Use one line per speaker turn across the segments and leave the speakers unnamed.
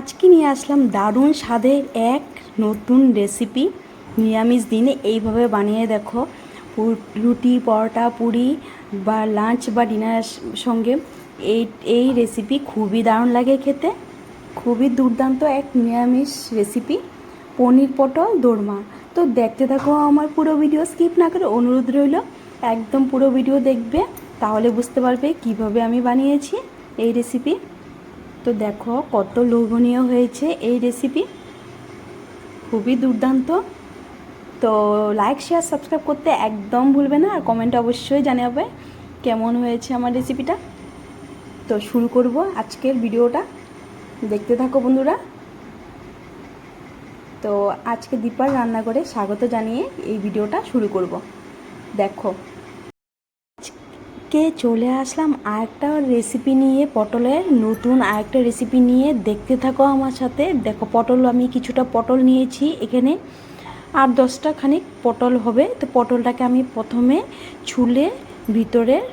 আজকে নিয়ে আসলাম দারুণ স্বাদের এক নতুন রেসিপি নিরামিষ দিনে এইভাবে বানিয়ে দেখো রুটি, পরোটা, পুরি বা লাঞ্চ বা ডিনারের সঙ্গে। এই এই রেসিপি খুবই দারুণ লাগে খেতে। খুবই দুর্দান্ত এক নিরামিষ রেসিপি পনির পটল, দোরমা। তো দেখতে থাকো আমার পুরো ভিডিও স্কিপ না করে অনুরোধ রইল, একদম পুরো ভিডিও দেখবে, তাহলে বুঝতে পারবে কীভাবে আমি বানিয়েছি এই রেসিপি তো দেখো কত লোভনীয় হয়েছে এই রেসিপি খুবই দুর্দান্ত। তো লাইক শেয়ার সাবস্ক্রাইব করতে একদম ভুলবে না, আর কমেন্ট অবশ্যই জানাবে কেমন হয়েছে আমার রেসিপিটা তো শুরু করব আজকের ভিডিওটা। দেখতে থাকো বন্ধুরা। তো আজকে দীপার রান্নাঘরে স্বাগত জানিয়ে এই ভিডিওটা শুরু করব। দেখো আজকে চলে আসলাম আরেকটা রেসিপি নিয়ে, পটলের নতুন আরেকটা রেসিপি নিয়ে। দেখতে থাকো আমার সাথে। দেখো, পটল আমি কিছুটা পটল নিয়েছি। এখানে আর দশটা খানিক পটল হবে। তো পটলটাকে আমি প্রথমে ছুলে ভিতরের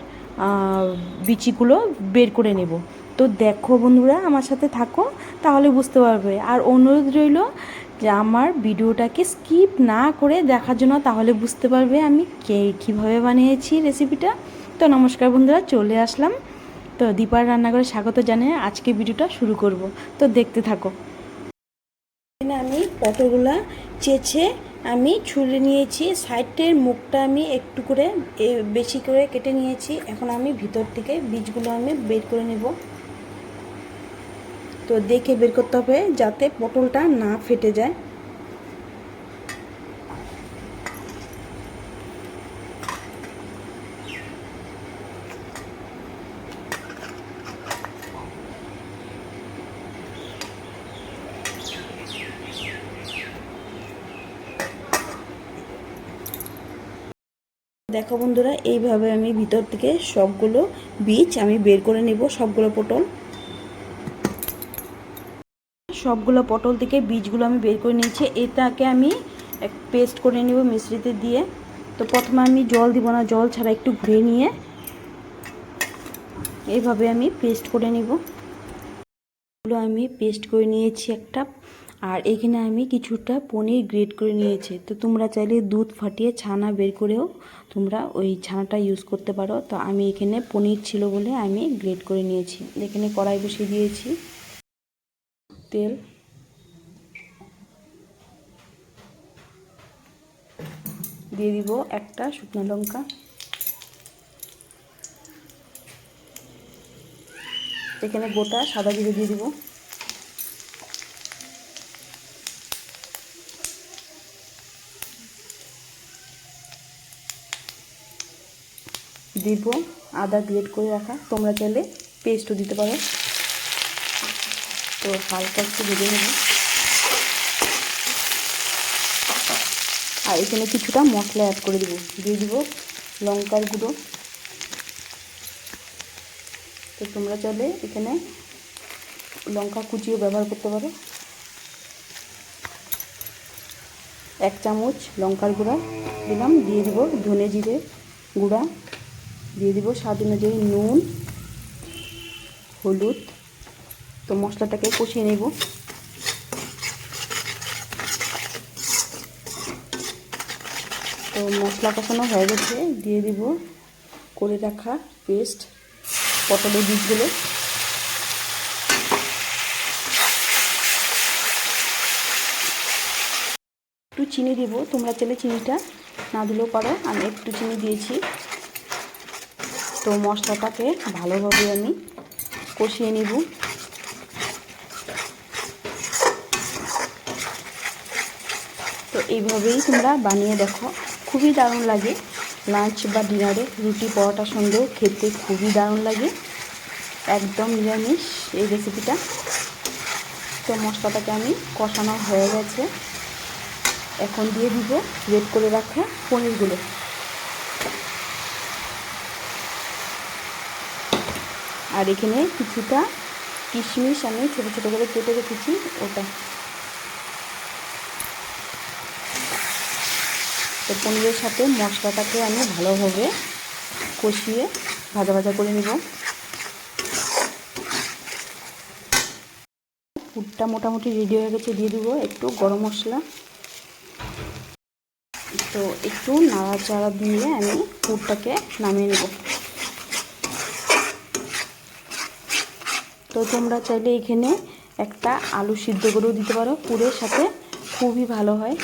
বিচিগুলো বের করে নেব। তো দেখো বন্ধুরা, আমার সাথে থাকো, তাহলে বুঝতে পারবে। আর অনুরোধ রইল যে আমার ভিডিওটাকে স্কিপ না করে দেখার জন্য, তাহলে বুঝতে পারবে আমি কে, কীভাবে বানিয়েছি রেসিপিটা তো নমস্কার বন্ধুরা, চলে আসলাম। তো দীপার রান্নাঘরে স্বাগত জানিয়ে আজকে ভিডিওটা শুরু করব। তো দেখতে থাকো। আমি পটলগুলা চেঁচে আমি ছুলে নিয়েছি। সাইডের মুখটা আমি একটু করে বেশি করে কেটে নিয়েছি। এখন আমি ভিতর থেকে বীজগুলো আমি বের করে নেব। তো দেখে বের করতে হবে যাতে পটলটা না ফেটে যায়। দেখো বন্ধুরা, এইভাবে আমি ভিতর থেকে সবগুলো বীজ আমি বের করে নেব, সবগুলো পটল। সবগুলো পটল থেকে বীজগুলো আমি বের করে নিয়েছি। এটাকে আমি এক পেস্ট করে নেব মিশ্রিতে দিয়ে। তো প্রথমে আমি জল দিব না, জল ছাড়া একটু ঘুরে নিয়ে এইভাবে আমি পেস্ট করে নেব। আমি পেস্ট করে নিয়েছি একটা আর এখানে আমি কিছুটা পনির গ্রেট করে নিয়েছি। তো তোমরা চাইলে দুধ ফাটিয়ে ছানা বের করেও তোমরা ওই ছানাটা ইউজ করতে পারো। তো আমি এখানে পনির ছিল বলে আমি গ্রেট করে নিয়েছি। এখানে কড়াই বসিয়ে দিয়েছি। তেল। দিয়ে দিব একটা শুকনো লঙ্কা। এখানে গোটা সাদা জিরে দিয়ে দিব। দিব, আদা গ্রেট করে রাখা। তোমরা চাইলে পেস্টও দিতে পারো। তো হালকা একটু ভেজে নেব। আর এখানে কিছুটা মশলা অ্যাড করে দেবো। দিয়ে দিব লঙ্কার গুঁড়ো। তো তোমরা চাইলে এখানে লঙ্কা কুচিও ব্যবহার করতে পারো। এক চামচ লঙ্কার গুঁড়া দিলাম। দিয়ে দিব ধনে জিরে গুঁড়া। দিয়ে দিব স্বাদ অনুযায়ী নুন, হলুদ। তো মশলাটাকে কষিয়ে নেব। তো মশলা কষানো হয়ে গেছে, দিয়ে দিব করে রাখা পেস্ট পটলের বীজগুলো। একটু চিনি দিব, তোমরা চাইলে চিনিটা না দিলেও পারো। আমি একটু চিনি দিয়েছি। তো মশলাটাকে ভালোভাবে আমি কষিয়ে নিব। তো এইভাবেই তোমরা বানিয়ে দেখো। খুবই দারুণ লাগে। লাঞ্চ বা ডিনারে রুটি পরোটার সঙ্গেও খেতে খুবই দারুণ লাগে। একদম নিরামিষ এই রেসিপিটা তো মশলাটাকে আমি কষানো হয়ে গেছে। এখন দিয়ে দিব রেড করে রাখা পনিরগুলো। আর এখানে কিছুটা কিশমিশ আমি ছোটো ছোটো করে কেটে রেখেছি ওটা। তো পনিরের সাথে মশলাটাকে আমি ভালোভাবে কষিয়ে ভাজা ভাজা করে নেব। পুরটা মোটামুটি রেডি হয়ে গেছে, দিয়ে দেবো একটু গরম মশলা। তো একটু নাড়াচাড়া দিয়ে আমি পুরটাকে নামিয়ে নেব। তো তোমরা চাইলে এখানে একটা আলু সিদ্ধ করেও দিতে পারো। পুরের সাথে খুবই ভালো হয়।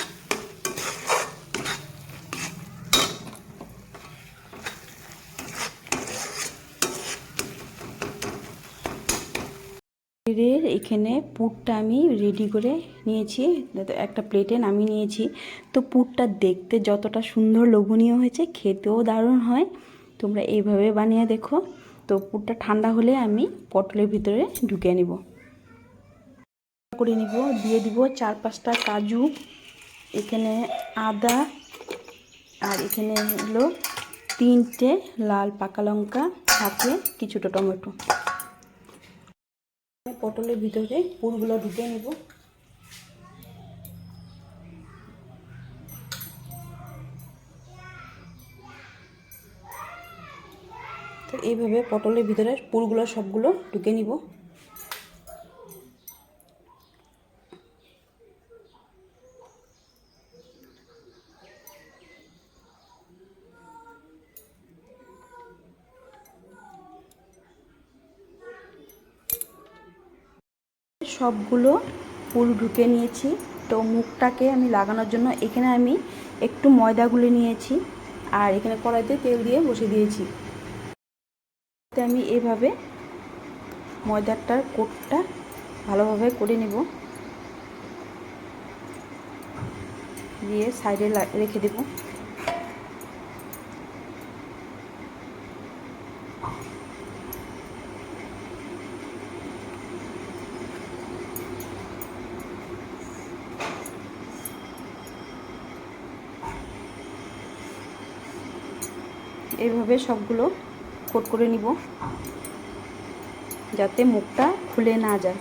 এর এখানে পুরটা আমি রেডি করে নিয়েছি। একটা প্লেটে নামিয়ে নিয়েছি। তো পুরটা দেখতে যতটা সুন্দর লোভনীয় হয়েছে, খেতেও দারুণ হয়। তোমরা এইভাবে বানিয়ে দেখো। তো পুরটা ঠান্ডা হলে আমি পটলের ভিতরে ঢুকিয়ে নিব। করে নিব, দিয়ে দিব চার পাঁচটা কাজু, এখানে আদা, আর এখানে হলো তিনটে লাল পাকা লঙ্কা, সাথে কিছুটা টমেটো। পটলের ভিতরে পুরগুলো ঢুকে নেব। এইভাবে পটলের ভিতরে পুরগুলো সবগুলো ঢুকে নিব। সবগুলো ফুল ঢুকে নিয়েছি। তো মুখটাকে আমি লাগানোর জন্য এখানে আমি একটু ময়দা গুলে নিয়েছি আর এখানে কড়াইতে তেল দিয়ে বসে দিয়েছি। আমি এভাবে ময়দাটার কোটটা ভালোভাবে করে নেব। দিয়ে সাইডে রেখে দেবো। এইভাবে সবগুলো কোট করে নিব, যাতে মুখটা খুলে না যায়।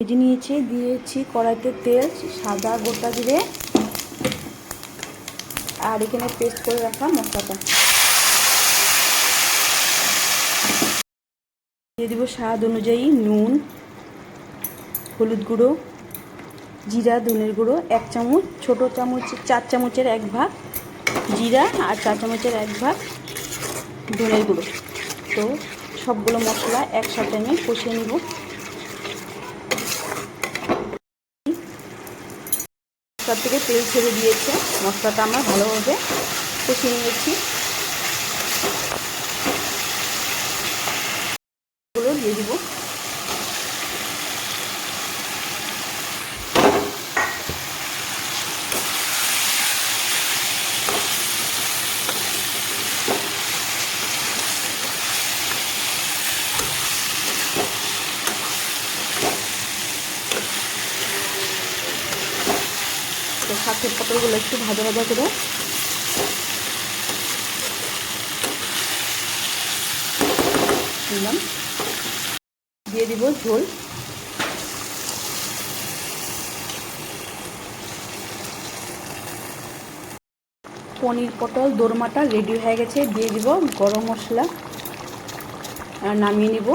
ভেজে নিয়েছি, দিয়েছি কড়াইতে তেল, সাদা গোটা জিরে, আর এখানে পেস্ট করে রাখা মশলাটা। দিয়ে দেবো স্বাদ অনুযায়ী নুন, হলুদ গুঁড়ো, জিরা, ধনের গুঁড়ো, এক চামচ, ছোট চামচ, চার চামচের এক ভাগ জিরা আর চার চামচের এক ভাগ ধনের গুঁড়ো। তো সবগুলো মশলা একসাথে আমি কষিয়ে নিব। মশলার থেকে তেল ছেড়ে দিয়েছে। মশলাটা আমার ভালোভাবে কষিয়ে নিয়েছি গুলো দিয়ে দিব। শাকের পটলগুলো একটু ভাজা ভাজা করে দিলাম। দিব ঝোল। পনির পটল দোরমাটা রেডি হয়ে গেছে দিয়ে দিব গরম মশলা। নামিয়ে নিব।